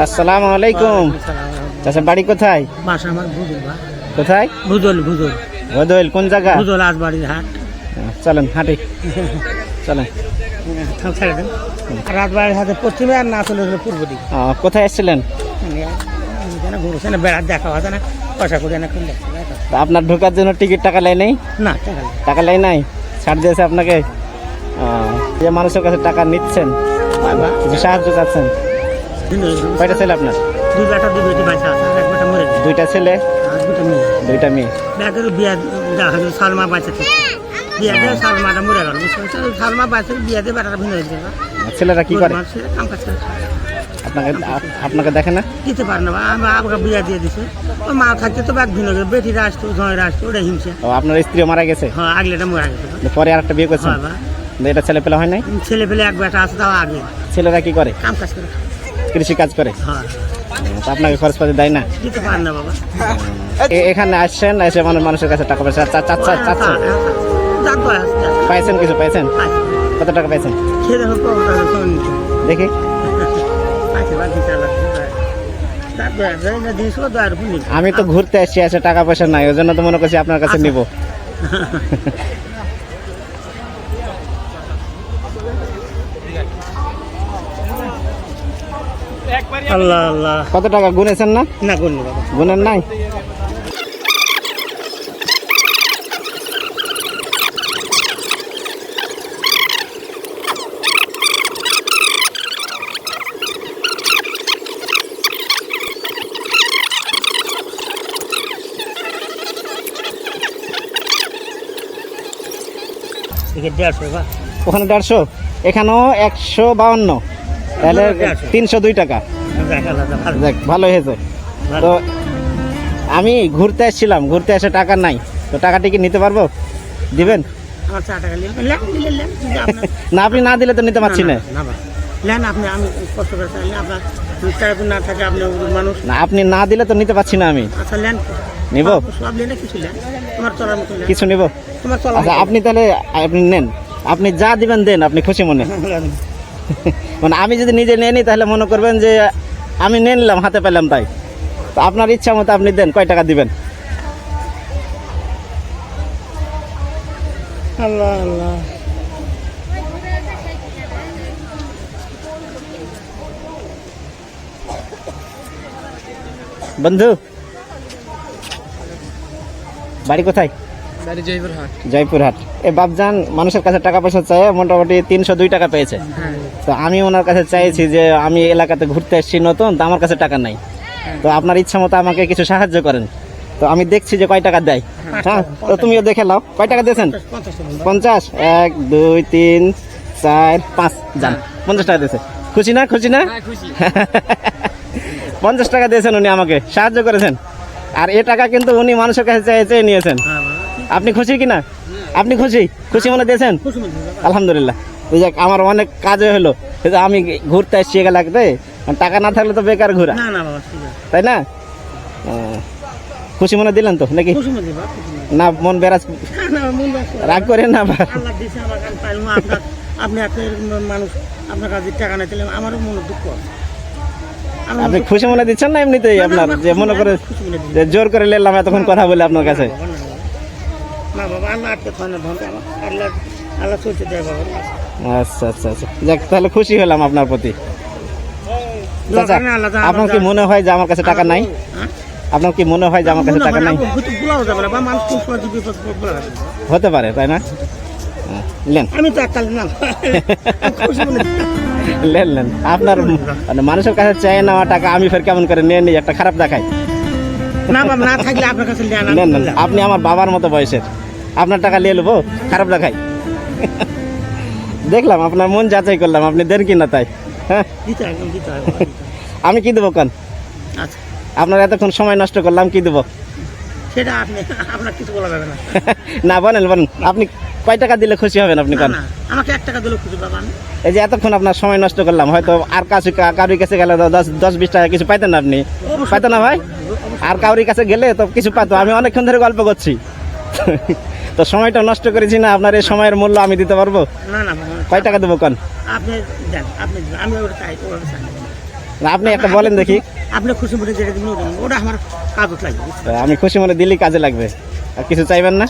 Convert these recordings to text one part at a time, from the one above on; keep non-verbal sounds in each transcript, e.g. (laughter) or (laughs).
আসসালামু আলাইকুম। চাচা বাড়ি কোথায়? বাসা আমার ভুজল কোথায়? ভুজল ভুজল। ভদোইল কোন জায়গা? ভুজল আসবাড়ির হাট। চলেন হাঁটি। চলেন। রাজবাড়ির হাতে পশ্চিমে আর না চলে পূর্ব দিকে। কোথায় এসেছিলেন? বেড়ার দেখা হয় না পয়সা করে না আপনার ঢোকার জন্য টিকিট টাকা লাই নেই? না টাকা। লাই নাই। ছাড় দিয়েছে আপনাকে? যে মানুষের কাছে টাকা নিচ্ছেন সাহায্য চাচ্ছেন। কয়টা ছেলে আপনার? দুই বেটা দুই বেটি আছে এক বেটা মরে গেছে। দুইটা ছেলে? আর দুটো মেয়ে। দুইটা মেয়ে। ব্যাগের বিয়া সালমা বাঁচা থেকে। বিয়া দিয়ে সালমাটা মরে গেল সালমা বাঁচে বিয়া দিয়ে বেটাটা ভিন্ন ছেলেরা কি করে? মানুষের কাম কাজ করে। আপনাকে আপনাকে দেখে না? দিতে পারে না আমরা বিয়া দিয়ে দিছে। মা থাকতে তো ব্যাগ ভিন্ন হয়েছে বেটিরা আসতো জয়েরা আসতো ওটা হিংসা। ও আপনার স্ত্রীও মারা গেছে? হ্যাঁ আগলেটা মরে গেছে। পরে আর একটা বিয়ে করছে হয় এটা ছেলে পেলে হয় নাই? ছেলে পেলে এক বেটা আছে তাও আগে। ছেলেরা কি করে? কাম কাজ করে। কৃষি কাজ করে? হ্যাঁ আপনাকে খরচ পাতি দেয় না? এখানে আসছেন এসে মানুষ মানুষের কাছে টাকা পয়সা চাচ্ছেন? চাচ্ছেন দাঁত বয় আছে পাইছেন কিছু? পাইছেন? কত টাকা পাইছেন? দেখি আছে আছে আমি তো ঘুরতে আসছি এসে টাকা পয়সা নাই ওই জন্য তো মনে করছি আপনার কাছে নিব। (laughs) আল্লাহ আল্লাহ। কত টাকা গুনেছেন না? না বাবা গুনেন নাই? ওখানে দেড়শো? এখানেও একশো বাউন্ন। তাহলে তিনশো দুই টাকা। দেখ ভালো হয়েছে। তো আমি ঘুরতে এসেছিলাম ঘুরতে এসে টাকা নাই। তো টাকাটি কি নিতে পারব? দিবেন? না আপনি না দিলে তো নিতে পারছি না আপনি না দিলে তো নিতে পারছি না আমি। আচ্ছা নিব? কিছু নিব? আচ্ছা আপনি তাহলে আপনি নেন। আপনি যা দিবেন দেন আপনি খুশি মনে। (laughs) মানে আমি যদি নিজে নিয়ে নিই তাহলে মনে করবেন যে আমি নিয়ে নিলাম হাতে পেলাম তাই। তো আপনার ইচ্ছা মতো আপনি দেন কয় টাকা দিবেন? আল্লাহ আল্লাহ। বন্ধু বাড়ি কোথায়? জয়পুরহাট। এ বাপজান মানুষের কাছে টাকা পয়সা চাই মোটামুটি তিনশো দুই টাকা পেয়েছে। হ্যাঁ। তো আমি ওনার কাছে চাইছি যে আমি এলাকাতে ঘুরতে এসেছি নতুন তো আমার কাছে টাকা নাই। তো আপনার ইচ্ছা মতো আমাকে কিছু সাহায্য করেন। তো আমি দেখছি যে কয় টাকা দেয়। হ্যাঁ। তো তুমিও দেখে নাও। কয় টাকা দিয়েছেন? পঞ্চাশ এক দুই তিন চার পাঁচ। যান পঞ্চাশ টাকা দিয়েছে। খুশি না? খুশি না? পঞ্চাশ টাকা দিয়েছেন উনি আমাকে। সাহায্য করেছেন। আর এ টাকা কিন্তু উনি মানুষের কাছে চেয়ে চেয়ে নিয়েছেন। হ্যাঁ আপনি খুশি কিনা? আপনি খুশি? খুশি মনে দিয়েছেন। আলহামদুলিল্লাহ। ওই যাক আমার অনেক কাজ হলো। আমি ঘুরতে আসছি এলাকাতে টাকা না থাকলে তো বেকার ঘোরা। তাই না? খুশি মনে দিলেন তো নাকি? না মন বেরাজ। রাগ করে না আপনি মানুষ আপনার কাছে টাকা না দিলে আমারও মনে দুঃখ আপনি খুশি মনে দিচ্ছেন না এমনিতেই আপনার? যে মনে করে জোর করে নিলাম এতক্ষণ কথা বলে আপনার কাছে। না বাবা, না বাবা। না বাবা আল্লাহ আটকে থায় ধনটা আমার আল্লাহ আল্লাহ চলতে দেয় বাবা। আচ্ছা আচ্ছা আচ্ছা। যাক তাহলে খুশি হলাম আপনার প্রতি। আপনার কি মনে হয় যে আমার কাছে টাকা নাই? হ্যাঁ? আপনার কি মনে হয় যে আমার কাছে টাকা নাই। হতে পারে তাই না? লেন আমি তো এককাল না। আমি খুশি দিই। লেন লেন আপনার মানে মানুষের কাছে চাই নেওয়া টাকা আমি ফের কেমন করে নিয়ে নিই? একটা খারাপ দেখাই না বাবা না থাকলে আপনার কাছে আপনি আমার বাবার মতো বয়সের। আপনার টাকা নিয়ে নেব খারাপ দেখাই দেখলাম আপনার মন যাচাই করলাম আপনি দেন কি না তাই হ্যাঁ। আমি কি দেবো কন? আচ্ছা। আপনার এতক্ষণ সময় নষ্ট করলাম কি দেবো? সেটা আপনি আপনার কিছু বলা যাবে না। (laughs) না বলেন বলেন আপনি কয় টাকা দিলে খুশি হবেন আপনি কন? না, আমাকে এক টাকা দিলেও খুশি বাবা এই যে এতক্ষণ আপনার সময় নষ্ট করলাম হয়তো আর কাছে কারোর কাছে গেলে দশ দশ বিশ টাকা কিছু পাইতেন না আপনি। পাইতেন না ভাই? আর কাউরির কাছে গেলে তো কিছু পাতো আমি অনেকক্ষণ ধরে গল্প করছি। তো সময়টা নষ্ট করেছি না আপনার এই সময়ের মূল্য আমি দিতে পারব? না না কয় টাকা দেবো কন? আপনি দেন আপনি আমি ওটা চাই ওটা চাই আপনি একটা বলেন দেখি। আপনি খুশি মনে যেটা দিবেন ওটা আমার লাগবে আমি খুশি মনে দিলেই কাজে লাগবে। আর কিছু চাইবেন না?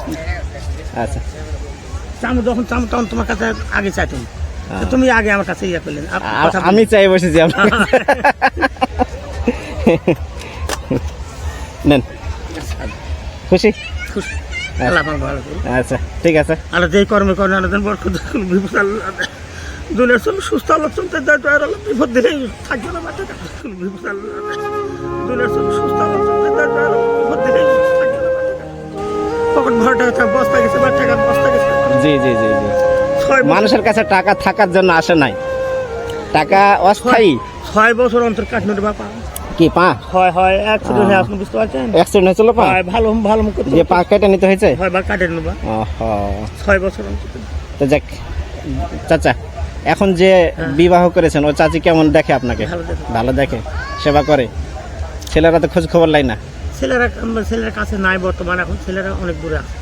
আচ্ছা। যখন চাম তখন তোমার কাছে আগে চাইতাম। তুমি আগে আমার কাছে ইয়ে করলেন আমি চাই বসেছি আপনার। (laughs) নেন। খুশি? খুশি। আল্লাহ ভালো আচ্ছা ঠিক আছে। আল্লাহ যেই কর্মে করেন আল্লাহ দেন বরকত দেন, বিপদ আল্লাহ দুনিয়ার সব সুস্থ আল্লাহ চলতে দেয় তো আর আল্লাহ। বিপদ দিলে থাকবে না বাচ্চা বিপদ আল্লাহ দুনিয়ার সব সুস্থ আল্লাহ চলতে দেয় তো আর আল্লাহ বিপদ দিলে থাকবে না পকেট ভরা টাকা বস্তা গেছে বা বস্তা গেছে। জি জি জি জি। মানুষের কাছে টাকা থাকার জন্য আসে নাই। টাকা অস্থায়ী। ছয় বছর অন্তর রে বাপা কি পা? হয় হয় অ্যাক্সিডেন্ট হয়ে আপনি বুঝতে পারছেন? অ্যাক্সিডেন্ট হয়েছিল পা? হয় ভালো ভালো মুখ যে পা কেটে নিতে হয়েছে? হয় বা কাটে নেবা ওহো। ছয় বছর তো যাক চাচা এখন যে বিবাহ করেছেন ও চাচি কেমন দেখে আপনাকে? ভালো দেখে। সেবা করে। ছেলেরা তো খোঁজ খবর লাই না। ছেলেরা ছেলের কাছে নাই বর্তমান এখন ছেলেরা অনেক দূরে আছে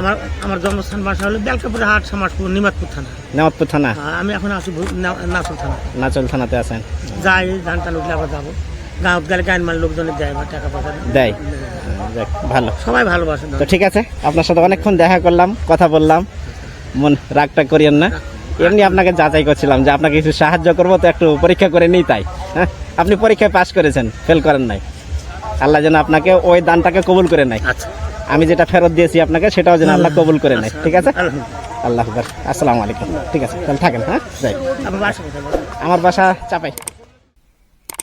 আমার আমার জন্মস্থান বাসা হলো বেলকাপুরে হাট সমাজপুর নিমাতপুর থানা। নেওয়াতপুর থানা? আমি এখন আছি নাচল থানা। নাচল থানাতে আছেন। যাই ধান টান উঠলে আবার যাব। গাঁত গেলে গাইন মাল লোকজনের দেয় বা টাকা পয়সা দেয়। দেয়। যাক ভালো। সবাই ভালোবাসে তো ঠিক আছে আপনার সাথে অনেকক্ষণ দেখা করলাম কথা বললাম। মন রাগটা করিয়েন না। এমনি আপনাকে যাচাই করছিলাম যে আপনাকে কিছু সাহায্য করব তো একটু পরীক্ষা করে নিই তাই। হ্যাঁ আপনি পরীক্ষায় পাশ করেছেন ফেল করেন নাই। আল্লাহ যেন আপনাকে ওই দানটাকে কবুল করে নেয়। আচ্ছা। আমি যেটা ফেরত দিয়েছি আপনাকে সেটাও যেন আল্লাহ কবুল করে নেয়। ঠিক আছে? আল্লাহ আসসালামু আলাইকুম। ঠিক আছে তাহলে থাকেন হ্যাঁ? যাই? আমার বাসা চাপাই।